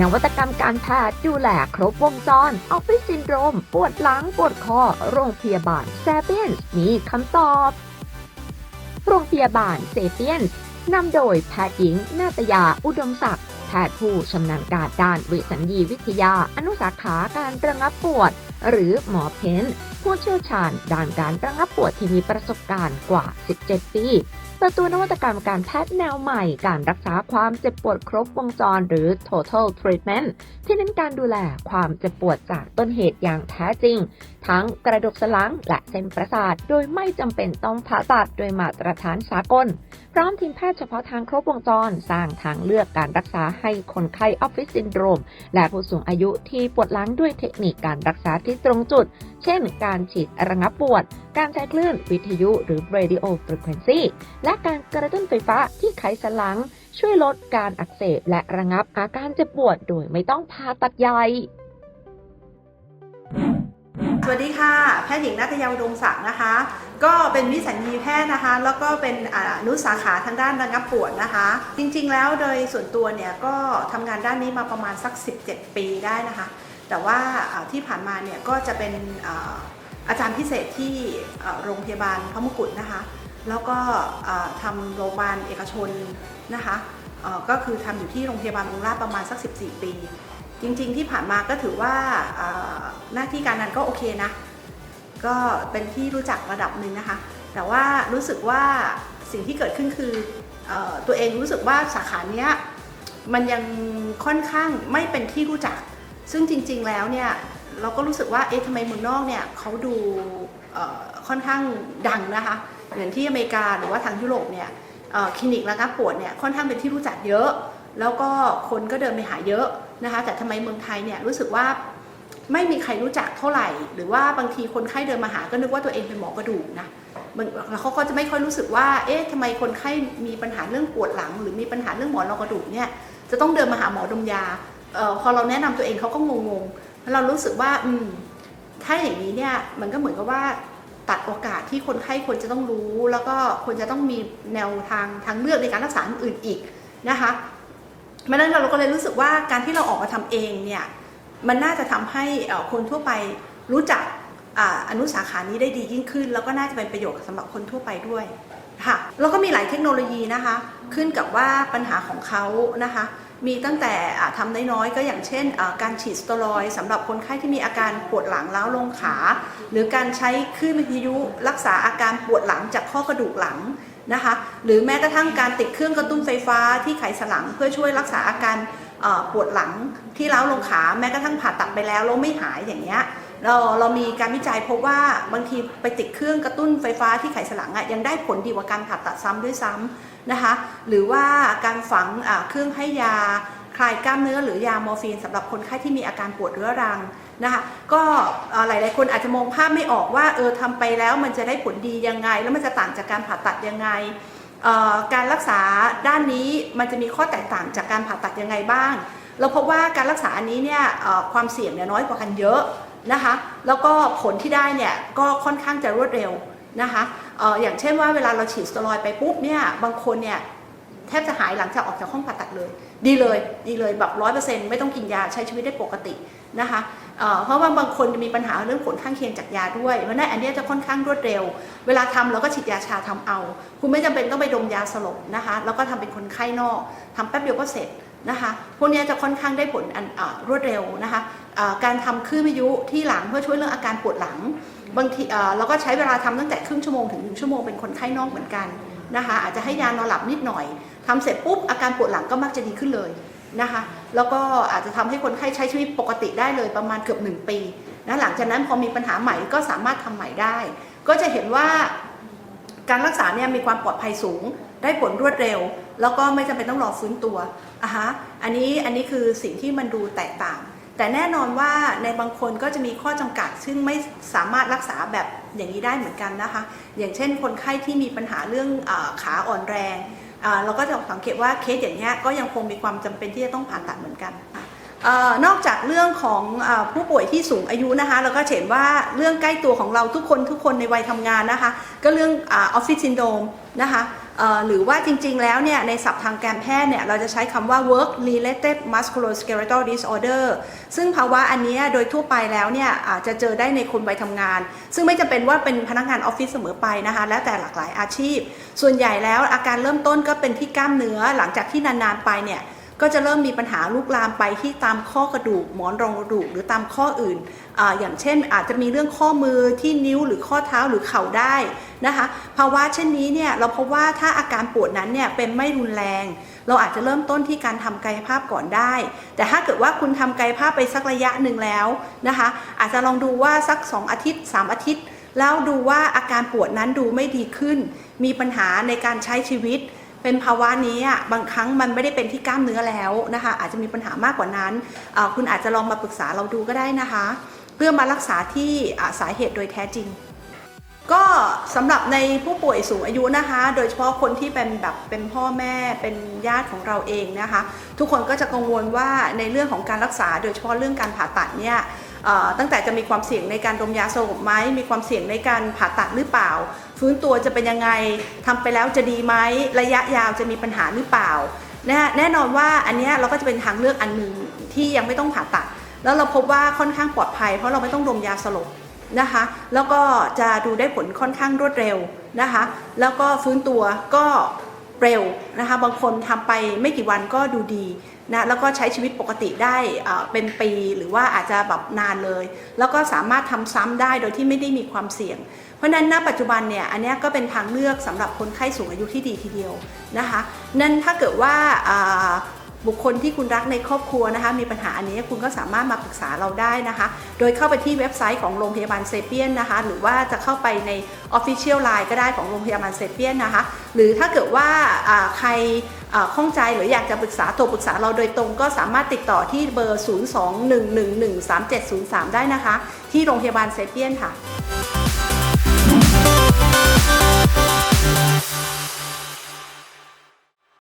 นวัตกรรมการแพทย์ดูแลครบวงจรออฟฟิศซินโดรม ปวดหลัง ปวดคอ โรงพยาบาลแซเปียนมีคำตอบ โรงพยาบาลเซเปียนนำโดยแพทย์หญิง นาตยา อุดมศักดิ์ แพทย์ผู้ชำนาญการด้านเวิสัญญีวิทยา อนุสาขาการระงับปวด หรือหมอเพนผู้เชี่ยวชาญด้านการระงับปวดที่มีประสบการณ์กว่า 17 ปี ประตัวนวัตกรรมการแพทย์แนวใหม่ การรักษาความเจ็บปวดครบวงจรหรือ total treatment ที่เน้นการดูแลความเจ็บปวดจากต้นเหตุอย่างแท้จริงทั้งกระดูกสันหลังและเส้นประสาท โดยไม่จำเป็นต้องผ่าตัดโดยมาตรฐานสากล พร้อมทีมแพทย์เฉพาะทางครบวงจร สร้างทางเลือกการรักษาให้คนไข้ออฟฟิศซินโดรม และผู้สูงอายุที่ปวดหลังด้วยเทคนิคการรักษาที่ตรงจุด เช่น การฉีดระงับปวด การใช้คลื่นวิทยุหรือ radio frequency และการกระตุ้นไฟฟ้าที่ไขสันหลัง ช่วยลดการอักเสบและระงับอาการเจ็บปวดโดยไม่ต้องผ่าตัดใหญ่ วัสดีค่ะ แพทย์หญิงนัทยาอุดมศักดิ์นะคะ ก็เป็นวิสัญญีแพทย์นะคะ แล้วก็เป็นอนุสาขาทางด้านระงับปวดนะคะ จริงๆแล้วโดยส่วนตัวเนี่ยก็ทำงานด้านนี้มาประมาณสัก 17 ปีได้นะคะ แต่ว่าที่ผ่านมาเนี่ยก็จะเป็นอาอาจารย์พิเศษที่โรงพยาบาลพระมงกุฎนะคะ แล้วก็ทำโรงพยาบาลเอกชนนะคะ ก็คือทำอยู่ที่โรงพยาบาลบำรุงราประมาณสัก 14 ปี จริง ๆ ที่ผ่านมาก็ถือว่าหน้าที่การงานก็โอเคนะ ก็เป็นที่รู้จักระดับหนึ่งนะคะ แต่ว่ารู้สึกว่าสิ่งที่เกิดขึ้นคืออตัวเองรู้สึกว่าสาขาเนี้ยมันยังค่อนข้างไม่เป็นที่รู้จัก ซึ่งจริง ๆ แล้วเนี่ยเราก็รู้สึกว่าเอ๊ะทำไมเมืองนอกเนี่ยเขาดูค่อนข้างดังนะคะอย่างที่อเมริกาหรือว่าทางยุโรปเนี่ย คลินิกระงับปวดเนี่ยค่อนข้างเป็นที่รู้จักเยอะ แล้วก็คนก็เดินไปหาเยอะนะคะแต่ทำไมเมืองไทยเนี่ยรู้สึกว่าไม่มีใครรู้จักเท่าไหร่ หรือว่าบางทีคนไข้เดินมาหาก็นึกว่าตัวเองเป็นหมอกระดูกนะแล้วเขาก็จะไม่ค่อยรู้สึกว่า เอ๊ะทำไมคนไข้มีปัญหาเรื่องปวดหลัง หรือมีปัญหาเรื่องหมอนรองกระดูกเนี่ยจะต้องเดินมาหาหมอดมยาออพอเราแนะนำตัวเองเขาก็งงๆแล้วเรารู้สึกว่าอืมถ้าอย่างนี้เนี่ยมันก็เหมือนกับว่า ตัดโอกาสที่คนไข้ควรจะต้องรู้ แล้วก็ควรจะต้องมีแนวทางทางเลือกในการรักษาอื่นอีกนะคะเพราะนั้นเราก็เลยรู้สึกว่าการที่เราออกมาทำเองเนี่ยมันน่าจะทำให้คนทั่วไปรู้จักออนุสาขานี้ได้ดียิ่งขึ้น แล้วก็น่าจะเป็นประโยชน์สำหรับคนทั่วไปด้วยค่ะแล้วก็มีหลายเทคโนโลยีนะคะ ขึ้นกับว่าปัญหาของเขานะคะ มีตั้งแต่ทำน้อยๆก็อย่างเช่นการฉีดสเตียรอยด์สำหรับคนไข้ที่มีอาการปวดหลังล้าวลงขา หรือการใช้คลื่นวิทยุรักษาอาการปวดหลังจากข้อกระดูกหลังนะคะหรือแม้กระทั่งการติดเครื่องกระตุ้นไฟฟ้าที่ไขสันหลังเพื่อช่วยรักษาอาการปวดหลังที่เล้าวลงขาแม้กระทั่งผ่าตัดไปแล้วแล้วไม่หายอย่างเงี้ย เราเรามีการวิจัยพบว่าบางทีไปติดเครื่องกระตุ้นไฟฟ้าที่ไขสันหลังอะยังได้ผลดีกว่าการผ่าตัดซ้ำด้วยซ้ำนะคะ หรือว่าการฝังเครื่องให้ยาคลายกล้ามเนื้อหรือยามอร์ฟีนสำหรับคนไข้ที่มีอาการปวดเรื้อรังนะคะก็เอ่อหลายๆคนอาจจะมองภาพไม่ออกว่าเออทำไปแล้วมันจะได้ผลดียังไง แล้วมันจะต่างจากการผ่าตัดยังไงการรักษาด้านนี้มันจะมีข้อแตกต่างจากการผ่าตัดยังไงบ้าง เราพบว่าการรักษาอันนี้เนี่ยความเสี่ยงเนี่ยน้อยกว่ากันเยอะ นะคะ แล้วก็ผลที่ได้เนี่ยก็ค่อนข้างจะรวดเร็วนะคะอออย่างเช่นว่าเวลาเราฉีดสเตียรอยด์ไปปุ๊บเนี่ยบางคนเนี่ยแทบจะหายหลังจากออกจากห้องผ่าตัดเลย ดีเลยดีเลยแบบร้อยเปอร์เซ็นต์ไม่ต้องกินยาใช้ชีวิตได้ปกตินะคะเเพราะว่าบางคนจะมีปัญหาเรื่องผลข้างเคียงจากยาด้วยเพราะนั้นอันเนี้ยจะค่อนข้างรวดเร็ว เวลาทำเราก็ฉีดยาชาทำเอา คุณไม่จำเป็นต้องไปดมยาสลบนะคะแล้วก็ทำเป็นคนไข้นอกทำแป๊บเดียวก็เสร็จ นะคะพวกนี้จะค่อนข้างได้ผลอันรวดเร็วนะคะการทำคลื่นวิทยุที่หลังเพื่อช่วยเรื่องอาการปวดหลังบางทีเราก็ใช้เวลาทำตั้งแต่ครึ่งชั่วโมงถึงหนึ่งชั่วโมงเป็นคนไข้นอกเหมือนกันนะคะอาจจะให้ยานอนหลับนิดหน่อยทำเสร็จปุ๊บอาการปวดหลังก็มักจะดีขึ้นเลยนะคะแล้วก็อาจจะทำให้คนไข้ใช้ชีวิตปกติได้เลยประมาณเกือบหนึ่งปีนะหลังจากนั้นพอมีปัญหาใหม่ก็สามารถทำใหม่ได้ ก็จะเห็นว่าการรักษาเนี่ยมีความปลอดภัยสูง ได้ผลรวดเร็ว แล้วก็ไม่จำเป็นต้องรอฟื้นตัวอะฮะอันนี้อันนี้คือสิ่งที่มันดูแตกต่าง แต่แน่นอนว่าในบางคนก็จะมีข้อจำกัด ซึ่งไม่สามารถรักษาแบบอย่างนี้ได้เหมือนกันนะคะ อย่างเช่นคนไข้ที่มีปัญหาเรื่องอขาอ่อนแรงเราก็จะสังเกตว่าเคสอย่างนี้ก็ยังคงมีความจำเป็นที่จะต้องผ่าตัดเหมือนกันอนอกจากเรื่องของอผู้ป่วยที่สูงอายุนะคะ เราก็เห็นว่าเรื่องใกล้ตัวของเราทุกคนทุกคนในวัยทำงานนะคะ ก็เรื่องออฟฟิศซินโดมนะคะ หรือว่าจริงๆ แล้วเนี่ยในศัพท์ทางการแพทย์เนี่ยเราจะใช้คำว่า work related musculoskeletal disorder ซึ่งภาวะอันนี้โดยทั่วไปแล้วเนี่ยอาจจะเจอได้ในคนวัยทำงาน ซึ่งไม่จำเป็นว่าเป็นพนักงานออฟฟิศเสมอไปนะคะแล้วแต่หลากหลายอาชีพ ส่วนใหญ่แล้วอาการเริ่มต้นก็เป็นที่กล้ามเนื้อหลังจากที่นานๆไปเนี่ย ก็จะเริ่มมีปัญหาลุกลามไปที่ตามข้อกระดูกหมอนรองกระดูกหรือตามข้ออื่นออย่างเช่นอาจจะมีเรื่องข้อมือที่นิ้วหรือข้อเท้าหรือเข่าได้นะคะภาวะเช่นนี้เนี่ยเราพบว่าถ้าอาการปวดนั้นเนี่ยเป็นไม่รุนแรง เราอาจจะเริ่มต้นที่การทำกายภาพก่อนได้ แต่ถ้าเกิดว่าคุณทำกายภาพไปสักระยะหนึ่งแล้วนะคะ อาจจะลองดูว่าสัก 2 อาทิตย์ 3 อาทิตย์ แล้วดูว่าอาการปวดนั้นดูไม่ดีขึ้น มีปัญหาในการใช้ชีวิต เป็นภาวะนี้อะบางครั้งมันไม่ได้เป็นที่กล้ามเนื้อแล้วนะคะ อาจจะมีปัญหามากกว่านั้น คุณอาจจะลองมาปรึกษาเราดูก็ได้นะคะ เพื่อมารักษาที่สาเหตุโดยแท้จริง ก็สำหรับในผู้ป่วยสูงอายุนะคะ โดยเฉพาะคนที่เป็นแบบเป็นพ่อแม่เป็นญาติของเราเองนะคะ ทุกคนก็จะกังวลว่าในเรื่องของการรักษาโดยเฉพาะเรื่องการผ่าตัดเนี่ย ตั้งแต่จะมีความเสี่ยงในการดมยาสลบไหมมีความเสี่ยงในการผ่าตัดหรือเปล่า ฟื้นตัวจะเป็นยังไงทำไปแล้วจะดีไหมระยะยาวจะมีปัญหาหรือเปล่านะแน่นอนว่าอันนี้เราก็จะเป็นทางเลือกอันหนึ่งที่ยังไม่ต้องผ่าตัด แล้วเราพบว่าค่อนข้างปลอดภัย เพราะเราไม่ต้องดมยาสลบนะคะ แล้วก็จะดูได้ผลค่อนข้างรวดเร็วนะคะ แล้วก็ฟื้นตัวก็เร็วนะคะ บางคนทำไปไม่กี่วันก็ดูดี นะแล้วก็ใช้ชีวิตปกติได้เป็นปีหรือว่าอาจจะแบบนานเลย แล้วก็สามารถทำซ้ำได้โดยที่ไม่ได้มีความเสี่ยง เพราะฉะนั้นณปัจจุบันเนี่ยอันนี้ก็เป็นทางเลือกสำหรับคนไข้สูงอายุที่ดีทีเดียวนะคะนั่นถ้าเกิดว่า บุคคลที่คุณรักในครอบครัวนะคะ มีปัญหาอันนี้คุณก็สามารถมาปรึกษาเราได้นะคะ โดยเข้าไปที่เว็บไซต์ของโรงพยาบาลเซเปียนนะคะ หรือว่าจะเข้าไปใน Official Line ก็ได้ของโรงพยาบาลเซเปียนนะคะ หรือถ้าเกิดว่าใครข้องใจหรืออยากจะปรึกษาโทรปรึกษาเราโดยตรงก็สามารถติดต่อที่เบอร์ 021113703 ได้นะคะ ที่โรงพยาบาลเซเปียนค่ะ